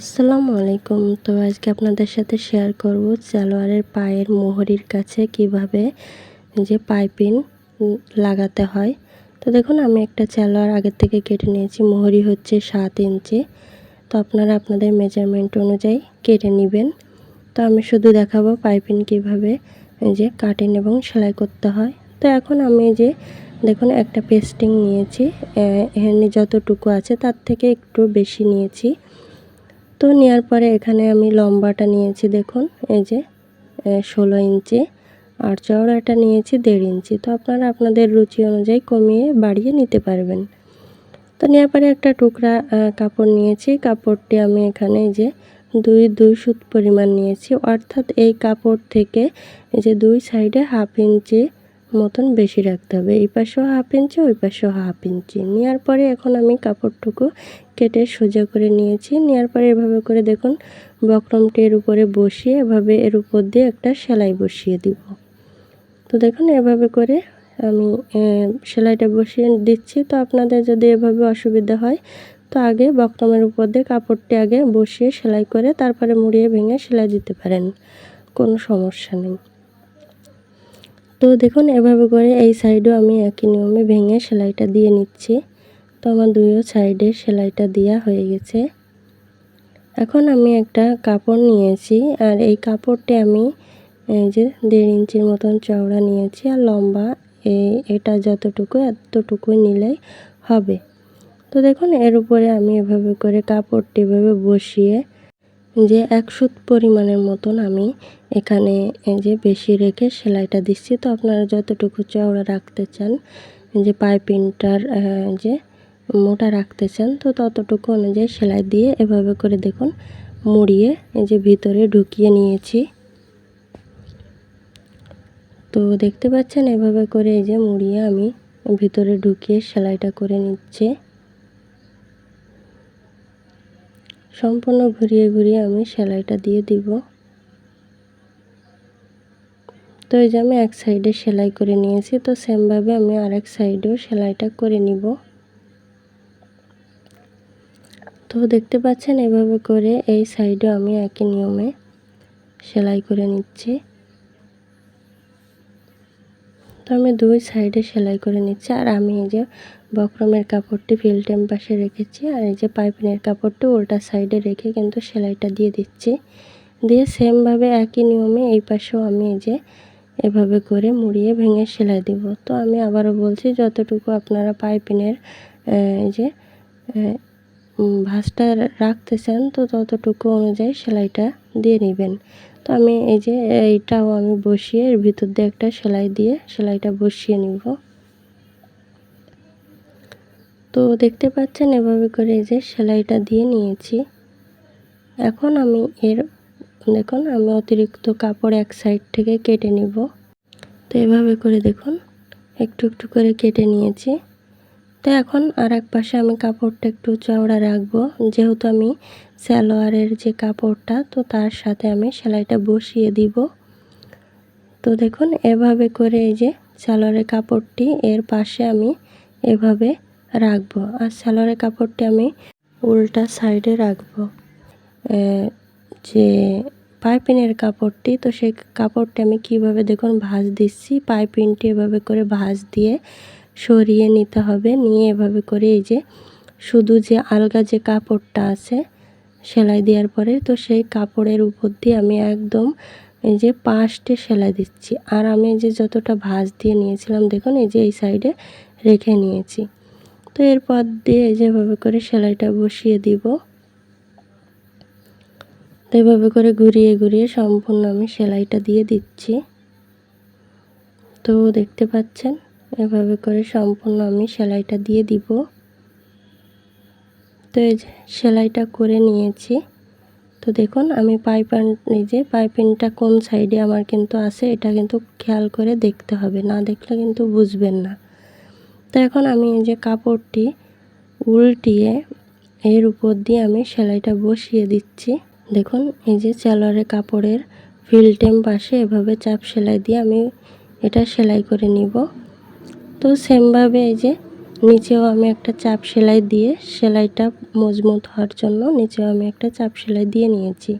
আসসালামু আলাইকুম। তো আজকে আপনাদের সাথে শেয়ার করব সালোয়ারের পায়ের মোহরির কাছে কীভাবে যে পাইপিং লাগাতে হয়। তো দেখুন, আমি একটা সালোয়ার আগের থেকে কেটে নিয়েছি। মোহরি হচ্ছে সাত ইঞ্চি। তো আপনারা আপনাদের মেজারমেন্ট অনুযায়ী কেটে নেবেন। তো আমি শুধু দেখাবো পাইপিং কীভাবে যে কাটিং এবং সেলাই করতে হয়। তো এখন আমি যে দেখুন, একটা পেস্টিং নিয়েছি। এখানে যতটুকু আছে তার থেকে একটু বেশি নিয়েছি। তো নেওয়ার পরে এখানে আমি লম্বাটা নিয়েছি দেখুন, এই যে ষোলো ইঞ্চি আর চওড়াটা নিয়েছি দেড় ইঞ্চি। তো আপনারা আপনাদের রুচি অনুযায়ী কমিয়ে বাড়িয়ে নিতে পারবেন। তো নেওয়ার পরে একটা টুকরা কাপড় নিয়েছি। কাপড়টি আমি এখানে যে দুই দুই সুত পরিমাণ নিয়েছি। অর্থাৎ এই কাপড় থেকে এই যে দুই সাইডে হাফ ইঞ্চি মতন বেশি রাখতে হবে। এই পাশেও হাফ ইঞ্চি ওই পাশেও হাফ ইঞ্চি নেওয়ার পরে এখন আমি কাপড়টুকু কেটে সোজা করে নিয়েছি। নেওয়ার পরে এভাবে করে দেখুন বক্রমটি এর উপরে বসিয়ে এভাবে এর উপর দিয়ে একটা সেলাই বসিয়ে দিব। তো দেখুন, এভাবে করে আমি সেলাইটা বসিয়ে দিচ্ছি। তো আপনাদের যদি এভাবে অসুবিধা হয়, তো আগে বক্রমের উপর দিয়ে কাপড়টি আগে বসিয়ে সেলাই করে তারপরে মুড়িয়ে ভেঙে সেলাই দিতে পারেন। কোনো সমস্যা নেই। তো দেখুন, এভাবে করে এই সাইডও আমি একই নিয়মে ভেঙে সেলাইটা দিয়ে নিচ্ছি। তো আমার দুইও সাইডে সেলাইটা দেওয়া হয়ে গেছে। এখন আমি একটা কাপড় নিয়েছি, আর এই কাপড়টি আমি এই যে দেড় ইঞ্চির মতন চওড়া নিয়েছি, আর লম্বা এই এটা যতটুকু এতটুকুই নিলেই হবে। তো দেখুন, এর উপরে আমি এভাবে করে কাপড়টি এভাবে বসিয়ে যে এক সুত পরিমাণের মতন আমি এখানে যে বেশি রেখে সেলাইটা দিচ্ছি। তো আপনারা যতটুকু চওড়া রাখতে চান, যে পাইপিংটার যে মোটা রাখতে চান, তো ততটুকু অনুযায়ী সেলাই দিয়ে এভাবে করে দেখুন মুড়িয়ে এই যে ভিতরে ঢুকিয়ে নিয়েছি। তো দেখতে পাচ্ছেন এভাবে করে এই যে মুড়িয়ে আমি ভিতরে ঢুকিয়ে সেলাইটা করে নিচ্ছে। সম্পূর্ণ ঘুরিয়ে ঘুরিয়ে আমি সেলাইটা দিয়ে দিব। তো এই যে আমি এক সাইডে সেলাই করে নিয়েছি, তো সেমভাবে আমি আরেক সাইডেও সেলাইটা করে নিব। তো দেখতে পাচ্ছেন এভাবে করে এই সাইডেও আমি একই নিয়মে সেলাই করে নিচ্ছি। তো আমি দুই সাইডে সেলাই করে নিচ্ছি। আর আমি এই যে বক্রমের কাপড়টি ফিল্টেম পাশে রেখেছি। আর এই যে পাইপিনের কাপড়টি উল্টা সাইডে রেখে কিন্তু সেলাইটা দিয়ে দিচ্ছি। দিয়ে সেমভাবে একই নিয়মে এই পাশেও আমি এই যে এভাবে করে মুড়িয়ে ভেঙে সেলাই দিব। তো আমি আবারও বলছি, যতটুকু আপনারা পাইপিনের এই যে ভাঁজটা রাখতে চান, তো ততটুকু অনুযায়ী সেলাইটা দিয়ে নেবেন। তো আমি এই যে এইটাও আমি বসিয়ে এর ভিতর দিয়ে একটা সেলাই দিয়ে সেলাইটা বসিয়ে নিব। তো দেখতে পাচ্ছেন এভাবে করে এই যে সেলাইটা দিয়ে নিয়েছি। এখন আমি এর দেখুন আমি অতিরিক্ত কাপড় এক সাইড থেকে কেটে নিব। তো এভাবে করে দেখুন, একটু একটু করে কেটে নিয়েছি। তো এখন আর এক পাশে আমি কাপড়টা একটু চওড়া রাখব। যেহেতু আমি সালোয়ারের যে কাপড়টা, তো তার সাথে আমি সেলাইটা বসিয়ে দিব। তো দেখুন, এভাবে করে এই যে সালোয়ারের কাপড়টি এর পাশে আমি এভাবে রাখব। আর সালোয়ারের কাপড়টি আমি উল্টা সাইডে রাখব। যে পাইপিনের কাপড়টি, তো সেই কাপড়টি আমি কীভাবে, দেখুন, ভাঁজ দিচ্ছি। পাইপিনটি এভাবে করে ভাঁজ দিয়ে সরিয়ে নিতে হবে। নিয়ে এভাবে করে এই যে শুধু যে আলগা যে কাপড়টা আছে সেলাই দেওয়ার পরে তো সেই কাপড়ের উপর দিয়ে আমি একদম এই যে পাঁচটে সেলাই দিচ্ছি। আর আমি যে যতটা ভাঁজ দিয়ে নিয়েছিলাম, দেখুন এই যে এই সাইডে রেখে নিয়েছি। তো এরপর দিয়ে এই যেভাবে করে সেলাইটা বসিয়ে দিব। তো এভাবে করে ঘুরিয়ে ঘুরিয়ে সম্পূর্ণ আমি সেলাইটা দিয়ে দিচ্ছি। তো দেখতে পাচ্ছেন? এভাবে করে সম্পূর্ণ আমি সেলাইটা দিয়ে দিব। তো এই যে সেলাইটা করে নিয়েছি। তো দেখুন, আমি পাইপান, এই যে পাইপিনটা কোন সাইডে আমার কিন্তু আছে, এটা কিন্তু খেয়াল করে দেখতে হবে, না দেখলে কিন্তু বুঝবেন না। তো এখন আমি এই যে কাপড়টি উল্টিয়ে এর উপর দিয়ে আমি সেলাইটা বসিয়ে দিচ্ছি। দেখুন, এই যে সালোয়ারের কাপড়ের ফিল্টেম পাশে এভাবে চাপ সেলাই দিয়ে আমি এটা সেলাই করে নিব। তো সেমভাবে এই যে নিচেও আমি একটা চাপ সেলাই দিয়ে সেলাইটা মজবুত হওয়ার জন্য নিচেও আমি একটা চাপ সেলাই দিয়ে নিয়েছি।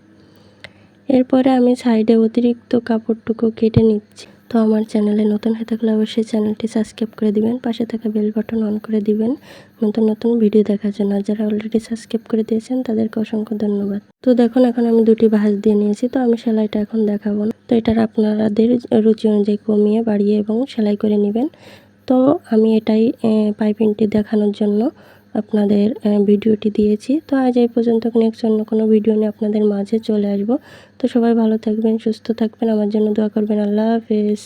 এরপরে আমি সাইডে অতিরিক্ত কাপড়টুকু কেটে নিচ্ছি। তো আমার চ্যানেলে নতুন হয়ে থাকলে অবশ্যই চ্যানেলটি সাবস্ক্রাইব করে দিবেন, পাশে থাকা বেল বাটন অন করে দিবেন। নতুন নতুন ভিডিও দেখার জন্য যারা অলরেডি সাবস্ক্রাইব করে দিয়েছেন তাদেরকে অসংখ্য ধন্যবাদ। তো দেখুন, এখন আমি দুটি ভাঁজ দিয়ে নিয়েছি, তো আমি সেলাইটা এখন দেখাবো। তো এটার আপনাদের রুচি অনুযায়ী কমিয়ে, বাড়িয়ে এবং সেলাই করে নেবেন। তো আমি এটাই পাইপিংটি দেখানোর জন্য আপনাদের ভিডিওটি দিয়েছি। তো আজ এই পর্যন্ত নেক্সট অন্য কোনো ভিডিও নিয়ে আপনাদের মাঝে চলে আসব। তো সবাই ভালো থাকবেন, সুস্থ থাকবেন, আমার জন্য দোয়া করবেন। আল্লাহ হাফেজ।